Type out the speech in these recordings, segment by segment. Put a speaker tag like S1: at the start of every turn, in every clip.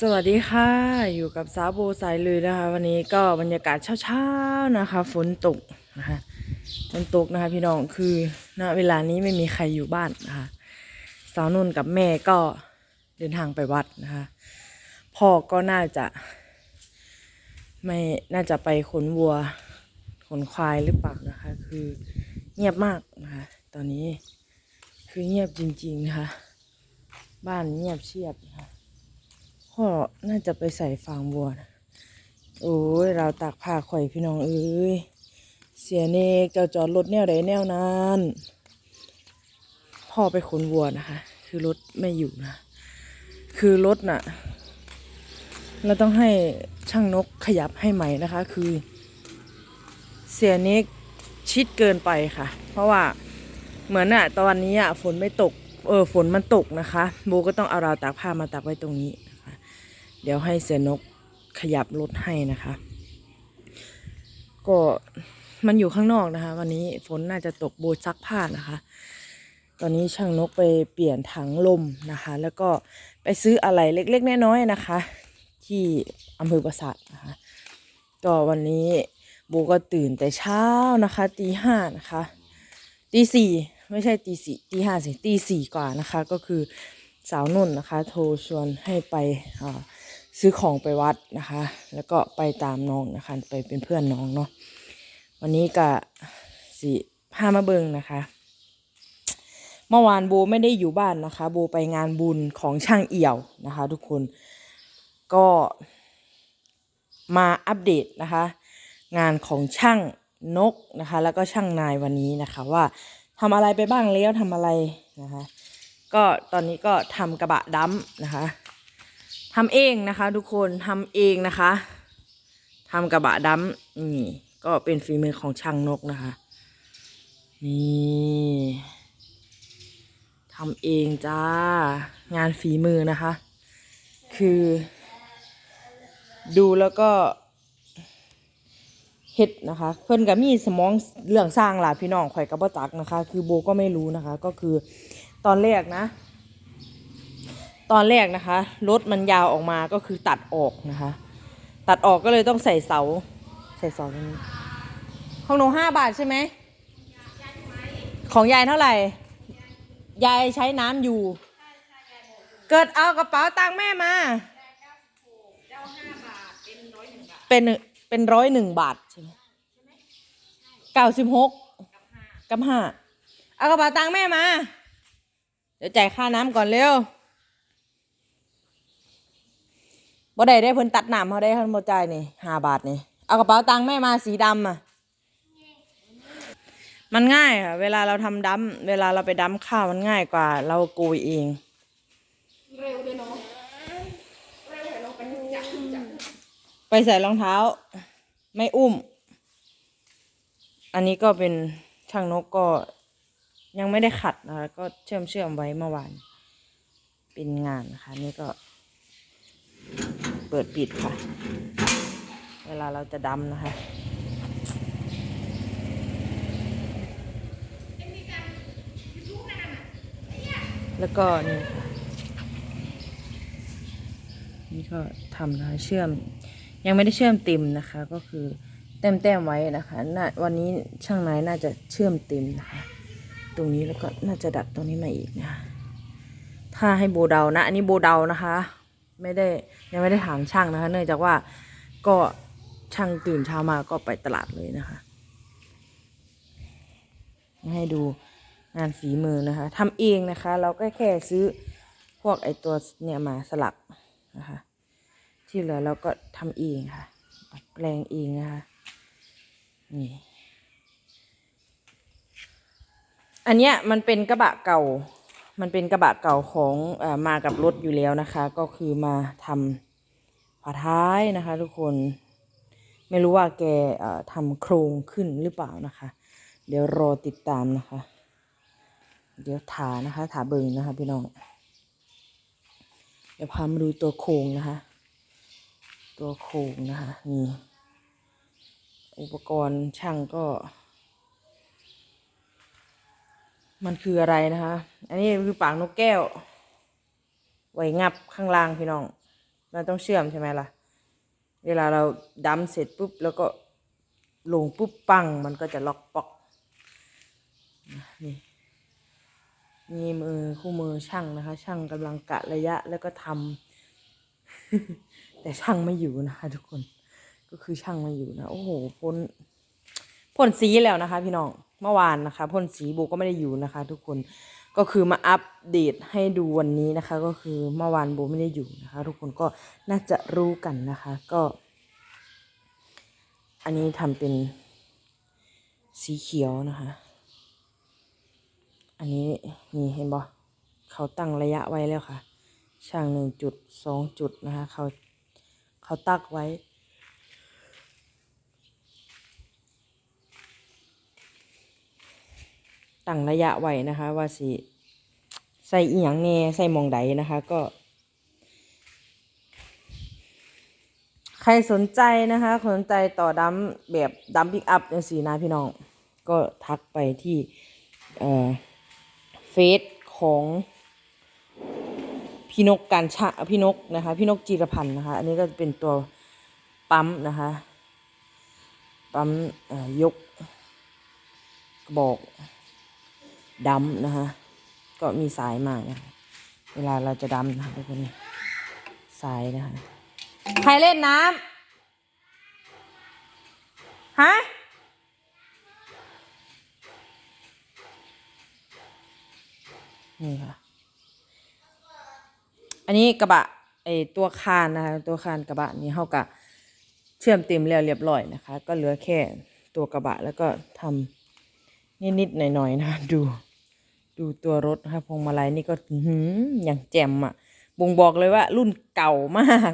S1: สวัสดีค่ะ อยู่กับสาวโบสายลุยนะคะ วันนี้ก็บรรยากาศเช้าๆนะคะ ฝนตกนะคะฝนตกนะคะ พี่น้องคือณเวลานี้ไม่มีใครอยู่บ้านนะคะสาวนุ่นกับแม่ก็เดินทางไปวัดนะคะพ่อก็น่าจะไม่น่าจะไปขนวัว ขนควายหรือเปล่านะคะ คือเงียบมากนะคะ ตอนนี้คือเงียบจริงๆนะคะ บ้านเงียบเชียบนะ พ่อน่าจะไปใส่ฟางบัวนะโอ้ยเราตากผ้าข่อยพี่น้องเอ้ยเสียเนกเจ้าจอดรถแนวใดแนวนั้นพ่อไปขนวัวนะคะ คือรถไม่อยู่นะ คือรถน่ะ เราต้องให้ช่างนกขยับให้ใหม่นะคะ คือ เสียเนกชิดเกินไปค่ะ เพราะว่าเหมือนอะตอนนี้อะฝนไม่ตก เออฝนมันตกนะคะโบก็ต้องเอาราวตากผ้ามาตากไว้ตรงนี้ เดี๋ยวให้เสนกขยับรถให้นะคะ ก็มันอยู่ข้างนอกนะคะ วันนี้ฝนน่าจะตกโบซักผ้านะคะ ตอนนี้ช่างนกไปเปลี่ยนถังลมนะคะ แล้วก็ไปซื้ออะไรเล็กๆน้อยๆนะคะ ที่อำเภอปราสาทนะคะก็วันนี้โบก็ตื่นแต่เช้านะคะตีห้านะคะตีสี่ไม่ใช่ตีสี่ตีห้าสิตีสี่กว่านะคะ ก็คือสาวนุ่นนะคะ โทรชวนให้ไปอ่า ซื้อของไปวัดนะคะ แล้วก็ไปตามน้องนะคะ ไปเป็นเพื่อนน้องเนาะวันนี้ก็สิพามาเบิงนะคะ เมื่อวานโบไม่ได้อยู่บ้านนะคะ โบไปงานบุญของช่างเอี่ยวนะคะ ทุกคนก็มาอัปเดตนะคะ งานของช่างนกนะคะ แล้วก็ช่างนายวันนี้นะคะ ว่าทำอะไรไปบ้างแล้วทำอะไรนะคะ ก็ตอนนี้ก็ทำกระบะดัมนะคะ ทำเองนะคะ ทุกคนทำเองนะคะทำกระบะดัมนี่ ก็เป็นฝีมือของช่างนกนะคะ นี่ทำเองจ้างานฝีมือนะคะ คือ ดูแล้วก็เฮ็ดนะคะ เพิ่นก็มีสมองเรื่องสร้างล่ะพี่น้องข่อยก็บ่จักนะคะ คือโบก็ไม่รู้นะคะ ก็คือตอนแรกนะ ตอนแรกนะคะรถมันยาวออกมาก็คือตัดออกนะคะ ตัดออกก็เลยต้องใส่เสา ใส่เสาตรงนี้ของหนูห้าบาทใช่ไหมของยายเท่าไหร่ ยายใช้น้ำอยู่ เกิดเอากระเป๋าตังค์แม่มา เป็นเป็นร้อยหนึ่งบาทใช่ไหมเก้าสิบหกกับห้าเอากระเป๋าตังค์แม่มา เดี๋ยวจ่ายค่าน้ำก่อนเร็ว บ่ได้ได้เพิ่นตัดหน้ำเขาได้เพิ่นบ่จ่ายนี่ห้าบาทนี่ เอากระเป๋าตังค์แม่มาสีดำอะ มันง่ายค่ะ เวลาเราทำดัมเวลาเราไปดัมข้าวมันง่ายกว่า เราโกยเอง
S2: เร็วเลยเนาะเร็วเนาะไปจับจับ
S1: ไปใส่รองเท้า ไม่อุ้ม อันนี้ก็เป็นช่างนกก็ยังไม่ได้ขัดนะคะก็เชื่อมเชื่อมไว้เมื่อวาน เป็นงานนะคะนี่ก็ เปิดปิดค่ะ เวลาเราจะดำนะคะแล้วก็นี่ค่ะนี่ก็ทำนะคะเชื่อม ยังไม่ได้เชื่อมต็มนะคะ ก็คือแต้มแต้มไว้นะคะน่าวันนี้ช่างนายน่าจะเชื่อมต็มนะคะ ตรงนี้แล้วก็น่าจะดัดตรงนี้มาอีกนะคะถ้าให้โบเดานะ อันนี้โบเดานะคะ ไม่ได้ยังไม่ได้ถามช่างนะคะ เนื่องจากว่าก็ช่างตื่นเช้ามาก็ไปตลาดเลยนะคะ ให้ดูงานฝีมือนะคะทำเองนะคะ เราก็แค่ซื้อพวกไอตัวเนี่ยมาสลักนะคะ ที่เหลือเราก็ทำเองค่ะดัดแปลงเองนะคะนี่อันเนี้ยมันเป็นกระบะเก่า มันเป็นกระบะเก่าของอมากับรถอยู่แล้วนะคะ ก็คือมาทำฝาท้ายนะคะ ทุกคนไม่รู้ว่าแกทำโครงขึ้นหรือเปล่านะคะ เดี๋ยวรอติดตามนะคะ เดี๋ยวถานะคะถาเบิงนะคะพี่น้อง เดี๋ยวพามาดูตัวโครงนะคะ ตัวโครงนะคะนี่อุปกรณ์ช่างก็ มันคืออะไรนะคะ อันนี้คือปากนกแก้ว ไว้งับข้างล่างพี่น้องมันต้องเชื่อมใช่ไหมล่ะ เวลาเราดำเสร็จปุ๊บแล้วก็ลงปุ๊บปังมันก็จะล็อกปอกนี่นี่มือคู่มือช่างนะคะ ช่างกำลังกะระยะแล้วก็ทำแต่ช่างไม่อยู่นะคะทุกคน ก็คือช่างไม่อยู่นะ โอ้โหพ่นพ่นสีแล้วนะคะ พี่น้อง เมื่อวานนะคะพ่นสีโบก็ไม่ได้อยู่นะคะ ทุกคนก็คือมาอัปเดตให้ดูวันนี้นะคะ ก็คือเมื่อวานโบไม่ได้อยู่นะคะ ทุกคนก็น่าจะรู้กันนะคะ ก็ อันนี้ทำเป็นสีเขียวนะคะ อันนี้นี่เห็นบ่เขาตั้งระยะไว้แล้วค่ะ ช่างหนึ่งจุดสองจุดนะคะ เขาเขาตักไว้ ตั้งระยะไว้นะคะ ว่าสิใส่อีหยังแน่ใส่มองใดนะคะ ก็ ใครสนใจนะคะ สนใจต่อดัมแบบดัมปิกอัพจังสีนะพี่น้อง ก็ทักไปที่เฟซของพี่นกการชะพี่นกนะคะ พี่นกจีรพันธ์นะคะ อันนี้ก็เป็นตัวปั๊มนะคะ ปั๊มยกกระบอก ดำนะคะ ก็มีสายมานะะเวลาเราจะดำนะทุกคนนี่สายนะคะใครเล่นน้ำฮะนี่ค่ะ อันนี้กระบะไอตัวคานนะคะตัวคานกระบะนี้เขากะเชื่อมเต็มแล้วเรียบร้อยนะคะ ก็เหลือแค่ตัวกระบะแล้วก็ทำ นิดๆหน่อยๆนะดู ดูตัวรถนะคะพวงมาลัยนี่ก็หืออย่างแจ่มอะ บ่งบอกเลยว่า รุ่นเก่ามาก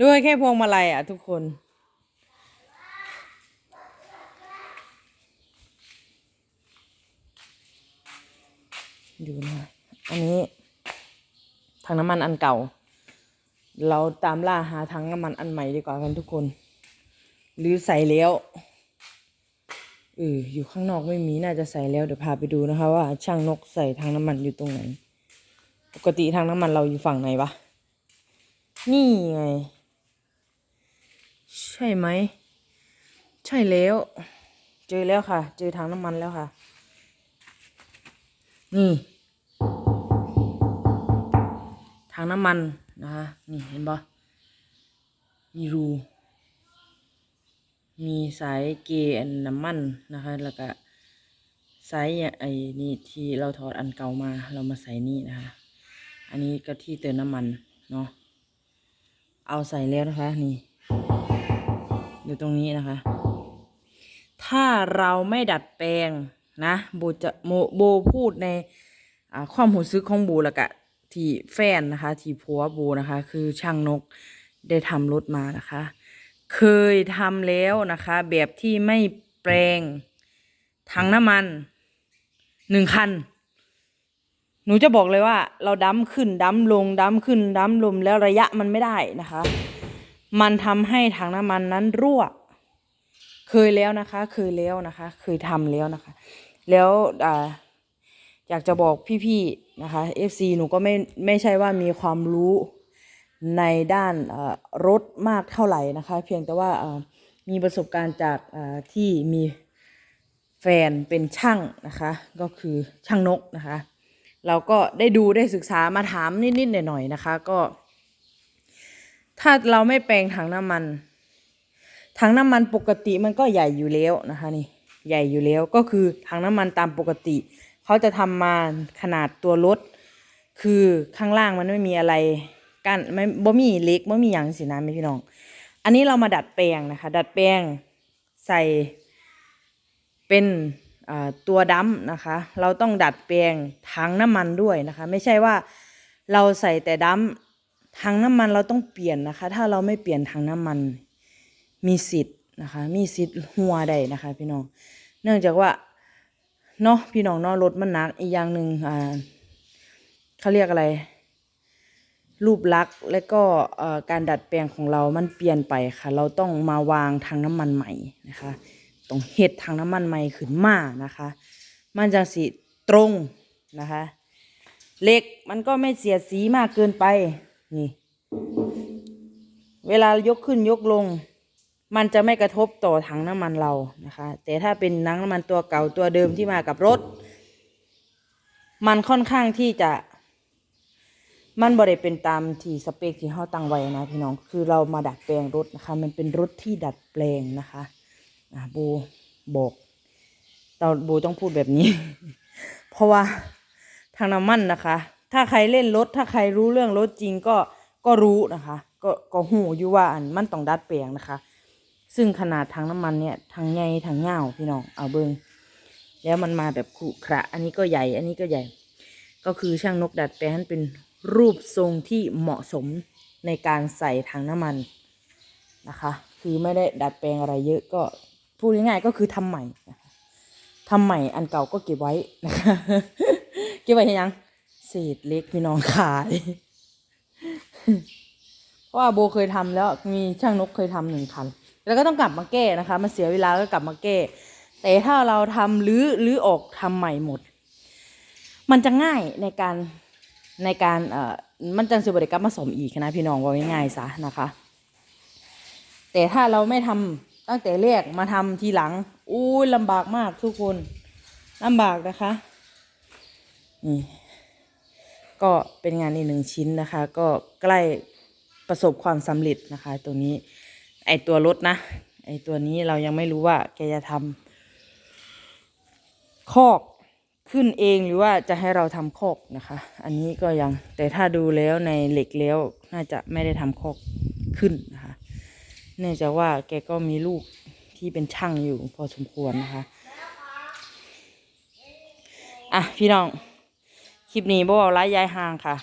S1: ด้วยแค่พวงมาลัยอะ ทุกคนดูนะคะอันนี้ถังน้ำมันอันเก่า เราตามล่าหาถังน้ำมันอันใหม่ดีกว่ากันทุกคน หรือใส่แล้ว เอออยู่ข้างนอกไม่มีน่าจะใส่แล้วเดี๋ยวพาไปดูนะคะ ว่าช่างนกใส่ถังน้ำมันอยู่ตรงไหน ปกติถังน้ำมันเราอยู่ฝั่งไหนวะนี่ไง ใช่ไหม ใช่แล้ว เจอแล้วค่ะ เจอถังน้ำมันแล้วค่ะ นี่ถังน้ำมันนะคะ นี่เห็นปะมีรู มีสายเกอันน้ำมันนะคะ แล้วก็สายไอ้นี่ที่เราถอดอันเก่ามา เรามาใส่นี่นะคะ อันนี้ก็ที่เติมน้ำมันเนาะ เอาใส่แล้วนะคะ นี่อยู่ตรงนี้นะคะ ถ้าเราไม่ดัดแปลงนะโบจะโมโบพูดในความหูซึกของโบแล้วก็ที่แฟนนะคะ ที่ผัวโบนะคะ คือช่างนกได้ทำรถมานะคะ เคยทำแล้วนะคะ แบบที่ไม่แปลงถังน้ำมันหนึ่งคัน หนูจะบอกเลยว่า เราดั้มขึ้นดั้มลงดั้มขึ้นดั้มลงแล้วระยะมันไม่ได้นะคะ มันทำให้ถังน้ำมันนั้นรั่ว เคยแล้วนะคะ เคยแล้วนะคะ เคยทำแล้วนะคะ แล้วอ่าอยากจะบอกพี่ๆนะคะ FC หนูก็ไม่ไม่ใช่ว่ามีความรู้ ในด้านรถมากเท่าไหร่นะคะ เพียงแต่ว่ามีประสบการณ์จากที่มีแฟนเป็นช่างนะคะ ก็คือช่างนกนะคะ เราก็ได้ดูได้ศึกษามาถามนิดๆหน่อยๆนะคะ ก็ ถ้าเราไม่แปลงถังน้ำมันถังน้ำมันปกติมันก็ใหญ่อยู่แล้วนะคะนี่ใหญ่อยู่แล้วก็คือถังน้ำมันตามปกติ เขาจะทำมาขนาดตัวรถ คือข้างล่างมันไม่มีอะไร กันไม่บ่มีเล็กบ่มีหยังสินะแม่พี่น้อง อันนี้เรามาดัดแปลงนะคะ ดัดแปลงใส่เป็นตัวดำนะคะ เราต้องดัดแปลงถังน้ำมันด้วยนะคะ ไม่ใช่ว่าเราใส่แต่ดำถังน้ำมันเราต้องเปลี่ยนนะคะ ถ้าเราไม่เปลี่ยนถังน้ำมันมีสิทธิ์นะคะ มีสิทธิ์หัวได้นะคะ พี่น้อง เนื่องจากว่าเนาะพี่น้องเนาะรถมันหนักอีกอย่างหนึ่งอ่าเขาเรียกอะไร รูปลักษณ์และก็การดัดแปลงของเรามันเปลี่ยนไปค่ะ เราต้องมาวางทางน้ำมันใหม่นะคะต้องเฮ็ดทางน้ำมันใหม่ขึ้นมานะคะ มันจะสิตรงนะคะเหล็กมันก็ไม่เสียสีมากเกินไปนี่ เวลายกขึ้นยกลง มันจะไม่กระทบต่อถังน้ำมันเรานะคะ แต่ถ้าเป็นนังน้ำมันตัวเก่าตัวเดิมที่มากับรถ มันค่อนข้างที่จะ มันบริเป็นตามที่สเปคที่เขาตั้งไว้นะพี่น้องคือเรามาดัดแปลงรถนะคะ มันเป็นรถที่ดัดแปลงนะคะอะโบบอกเราโบต้องพูดแบบนี้ เพราะว่าทางน้ำมันนะคะ ถ้าใครเล่นรถ ถ้าใครรู้เรื่องรถจริงก็ก็รู้นะคะ ก็ก็หูอยู่ว่าอันมันต้องดัดแปลงนะคะ ซึ่งขนาดทางน้ำมันเนี่ยทางใหญ่ทางเงาพี่น้องเอาเบิงแล้วมันมาแบบขรุขระ อันนี้ก็ใหญ่ อันนี้ก็ใหญ่ ก็คือช่างนกดัดแปลงให้เป็น รูปทรงที่เหมาะสมในการใส่ถังน้ำมันนะคะ คือไม่ได้ดัดแปลงอะไรเยอะก็พูดง่ายๆก็คือทำใหม่นะคะทำใหม่อันเก่าก็เก็บไว้นะคะเก็บไว้ยังเศษเล็กพี่น้องขายเพราะว่าโบเคยทำแล้วมีช่างนกเคยทำหนึ่งคัน แล้วก็ต้องกลับมาแก้นะคะ มันเสียเวลาก็กลับมาแก้ แต่ถ้าเราทำรื้อรื้อออกทำใหม่หมด มันจะง่ายในการ ในการเอ่อมันจังสิบริกรรมมาสมอีกนะพี่น้องว่าง่ายๆซะนะคะ แต่ถ้าเราไม่ทำตั้งแต่แรกมาทำทีหลังอู้ยลำบากมากทุกคนลำบากนะคะนี่ก็เป็นงานอีกหนึ่งชิ้นนะคะ ก็ใกล้ประสบความสำเร็จนะคะ ตัวนี้ไอตัวรถนะ ไอตัวนี้เรายังไม่รู้ว่าแกจะทำคอก ขึ้นเองหรือว่าจะให้เราทำคอกนะคะ อันนี้ก็ยังแต่ถ้าดูแล้วในเหล็กแล้วน่าจะไม่ได้ทำคอกขึ้นนะคะเนื่องจากว่าแกก็มีลูกที่เป็นช่างอยู่พอสมควรนะคะอะพี่น้อง คลิปนี้บอกว่าไล่ยายห่างค่ะ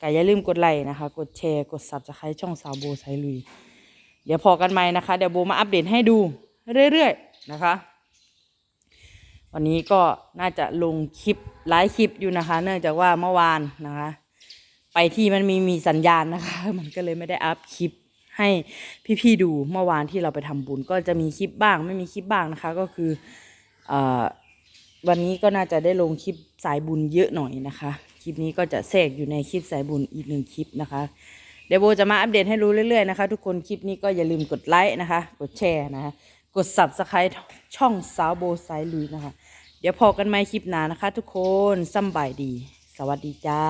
S1: ก็อย่าลืมกดไลค์นะคะ กดแชร์กดซับสไครต์ช่องสาวโบไซลุย เดี๋ยวพอกันใหม่นะคะ เดี๋ยวโบมาอัปเดตให้ดูเรื่อยๆนะคะ วันนี้ก็น่าจะลงคลิปหลายคลิปอยู่นะคะ เนื่องจากว่าเมื่อวานนะคะ ไปที่มันมีมีสัญญาณนะคะ มันก็เลยไม่ได้อัพคลิปให้พี่ๆดูเมื่อวานที่เราไปทำบุญ ก็จะมีคลิปบ้าง ไม่มีคลิปบ้างนะคะ ก็คือเอ่อวันนี้ก็น่าจะได้ลงคลิปสายบุญเยอะหน่อยนะคะ คลิปนี้ก็จะแทรกอยู่ในคลิปสายบุญอีกหนึ่งคลิปนะคะเดี๋ยวโบจะมาอัปเดตให้รู้เรื่อยๆนะคะทุกคนคลิปนี้ก็อย่าลืมกดไลค์นะคะ กดแชร์นะคะ กด subscribe ช่องสาวโบไซลุยนะคะ เดี๋ยวพอกันใหม่คลิปหน้านะคะ ทุกคนสำบายดี สวัสดีจ้า